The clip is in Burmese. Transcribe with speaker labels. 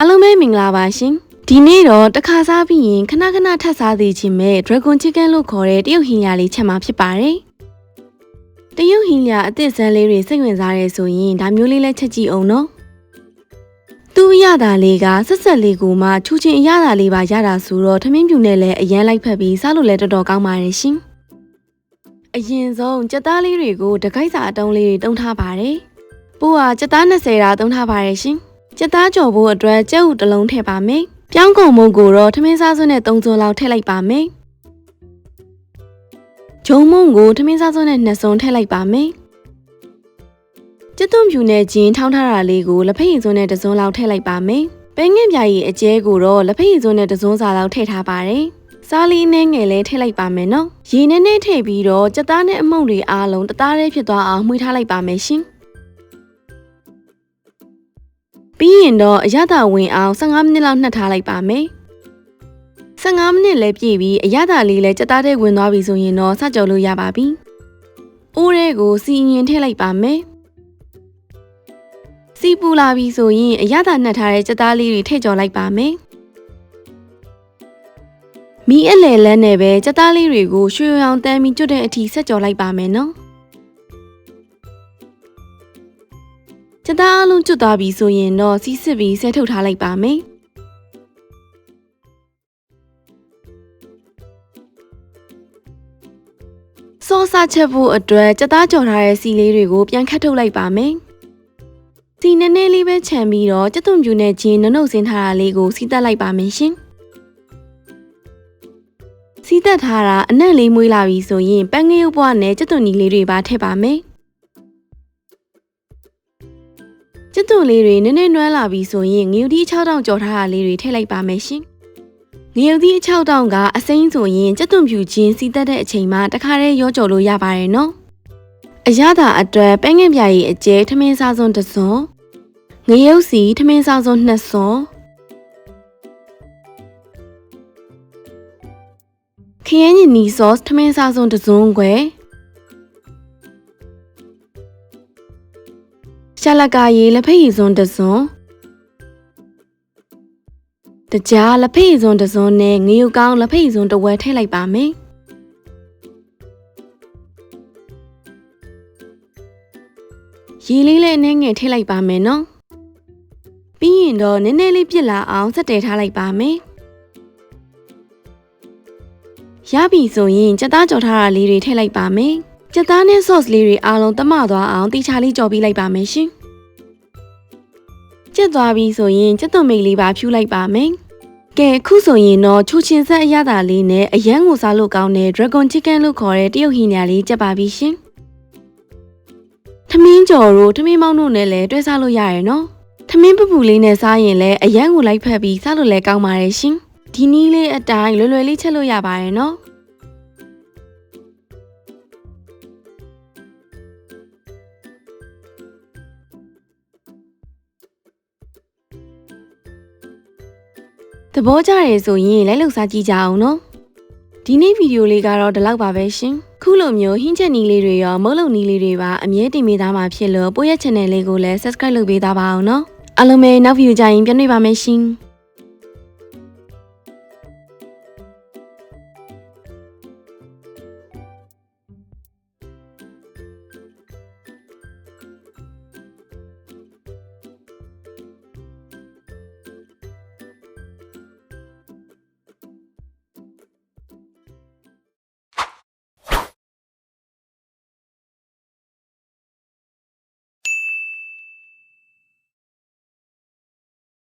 Speaker 1: အားလုံးပဲမင်္ဂလာပါရှင်ဒီနေ့တော့တစ်ခါစားပြီးရင်ခဏခဏထပ်စားသေးခြင်းမဲ့ Dragon Chicken လို့ခေါ်တဲ့တရုတ်ဟင်းလျာလေးချက်မှာဖြစ်ပါတယ်တရုတ်ဟင်းလျာအသစ်ဇန်းလေးတွေစိတ်ဝင်စားရဲဆိုရင်ဒါမျိုးလေးလည်းချက်ကြည့်အောင်နော်သူ့အရသာလေးကဆက်ဆက်လေးကိုမှချူချင်းအရသာလေးပါရတာဆိုတော့ထမင်းပြူနဲ့လည်းအရန်လိုက်ဖက်ပြီးစားလို့လည်းတော်တော်ကောင်းပါတယ်ရှင်အရင်ဆုံးကြက်သားလေးတွေကိုတကိုက်စာအတုံးလေးတွေတုံးထားပါတယ်ပိုးကကြက်သား20တာတုံးထားပါတယ်ရှင် ကြက်သားကြော်ဖို့အတွက်ကြက်ဥတစ်လုံးထည့်ပါမယ်။ပြောင်းကုန်မုံကိုတော့ထမင်းစားစွန်းနဲ့၃စွန်းလောက်ထည့်လိုက်ပါမယ်။ဂျုံမုံကိုထမင်းစားစွန်းနဲ့၂စွန်းထည့်လိုက်ပါမယ်။ကြက်သွန်ဖြူနဲ့ဂျင်းထောင်းထားတာလေးကိုလက်ဖက်ရည်စွန်းနဲ့တစ်စွန်းလောက်ထည့်လိုက်ပါမယ်။ပဲငင်ပြာရည်အကျဲကိုတော့လက်ဖက်ရည်စွန်းနဲ့တစ်စွန်းစာလောက်ထည့်ထားပါတယ်။စားလီနဲ့ငယ်လေးထည့်လိုက်ပါမယ်နော်။ရေနဲ့နဲ့ထည့်ပြီးတော့ကြက်သားနဲ့အမှုန့်တွေအားလုံးတသားတည်းဖြစ်သွားအောင်မှွေထားလိုက်ပါမယ်ရှင်။ ပြီးရင်တော့အရသာဝင်အောင်15မိနစ်လောက်နှက်ထားလိုက်ပါမယ်။15မိနစ်လည်းပြည့်ပြီးအရသာလေးလည်းကြက်သားတဲ့ဝင်သွားပြီဆိုရင်တော့စကြော်လို့ရပါပြီ။အိုးရဲကိုစီရင်ထည့်လိုက်ပါမယ်။စီပူလာပြီဆိုရင်အရသာနှက်ထားတဲ့ကြက်သားလေးတွေထည့်ကြော်လိုက်ပါမယ်။မီးအလဲလန်းနဲ့ပဲကြက်သားလေးတွေကိုရွှေရောင်တန်းပြီးကျွတ်တဲ့အထိဆက်ကြော်လိုက်ပါမယ်နော်။ ကြက်သားအလုံးကျွတ်သွားပြီဆိုရင်တော့စီးစစ်ပြီးဆဲထုတ်ထားလိုက်ပါမယ်။စောစချက်ဖို့အတွက်ကြက်သားကြော်ထားတဲ့စီလေးတွေကိုပြန်ခတ်ထုတ်လိုက်ပါမယ်။စီနည်းနည်းလေးပဲခြံပြီးတော့ကြက်သွန်ပြူနဲ့ချင်းနုံနုပ်စင်းထားတာလေးကိုစီးတက်လိုက်ပါမယ်ရှင်။စီးတက်ထားတာအနက်လေးမွေးလာပြီဆိုရင်ပန်းငရုပ်ဘွားနဲ့ကြက်သွန်နီလေးတွေပါထည့်ပါမယ်။ ကျက်သွန်လေးတွေနည်းနည်းနွမ်းလာပြီဆိုရင်ငရုတ်သီး6တောင်ကြော်ထားတာလေးတွေထည့်လိုက်ပါမယ်ရှင်။ငရုတ်သီး6တောင်ကအစိမ်းဆိုရင်ကျက်သွန်ဖြူချင်းစီတက်တဲ့အချိန်မှာတခါတည်းရောကြော်လို့ရပါတယ်နော်။အရသာအတွက်ပဲငင်ပြာရည်အကျဲထမင်းစားစွန်းတစ်စွန်းငရုတ်စီထမင်းစားစွန်းနှစ်စွန်းခရမ်းညင်နီဆော့စ်ထမင်းစားစွန်းတစ်စွန်းခွဲ ရှာလကာရေလက်ဖက်ရည်စွန်းတစ်စွန်းတကြားလက်ဖက်ရည်စွန်းတစ်စွန်းနဲ့ငရုတ်ကောင်းလက်ဖက်ရည်စွန်းတစ်ဝက်ထည့်လိုက်ပါမယ်ရေလေးလည်းနည်းငယ်ထည့်လိုက်ပါမယ်နော်ပြီးရင်တော့နည်းနည်းလေးပြစ်လာအောင်ဆက်တည်ထားလိုက်ပါမယ်ရပြီဆိုရင်ကြက်သားကြော်ထားတာလေးတွေထည့်လိုက်ပါမယ်ကြက်သားနဲ့ sauce လေးတွေအားလုံးတမသွားအောင်တိချာလေးကြော်ပြီးလိုက်ပါမယ်ရှင် ကျက်သွားပြီဆိုရင်ကြက်သွန်မိတ်လေးပါဖြူလိုက်ပါမယ်ကဲခုဆိုရင်တော့ချိုချင်ဆက်အရသာလေးနဲ့အရန်ကိုစားလို့ကောင်းတဲ့ Dragon Chicken လို့ခေါ်တဲ့တရုတ်ဟင်းညာလေးကြက်ပါပြီရှင်ထမင်းကြော်တို့ထမင်းမောင်းတို့နဲ့လည်းတွဲစားလို့ရရယ်နော်ထမင်းပပူလေးနဲ့စားရင်လည်းအရန်ကိုလိုက်ဖက်ပြီးစားလို့လည်းကောင်းပါတယ်ရှင်ဒီနည်းလေးအတိုင်းလွယ်လွယ်လေးချက်လို့ရပါတယ်နော် သဘောကျရဲဆိုရင်လိုက်လုံစားကြည့်ကြအောင်နော်ဒီနေ့ဗီဒီယိုလေးကတော့ဒီလောက်ပါပဲရှင်ခုလိုမျိုးဟင်းချက်နီးလေးတွေရောမုတ်လုံနီးလေးတွေပါအမြဲတင်ပေးသားမှာဖြစ်လို့ပို့ရက် channel လေးကိုလည်း subscribe လုပ်ပေးသားပါအောင်နော်အားလုံးပဲနောက်ဗီဒီယိုကြရင်ပြန်တွေ့ပါမယ်ရှင်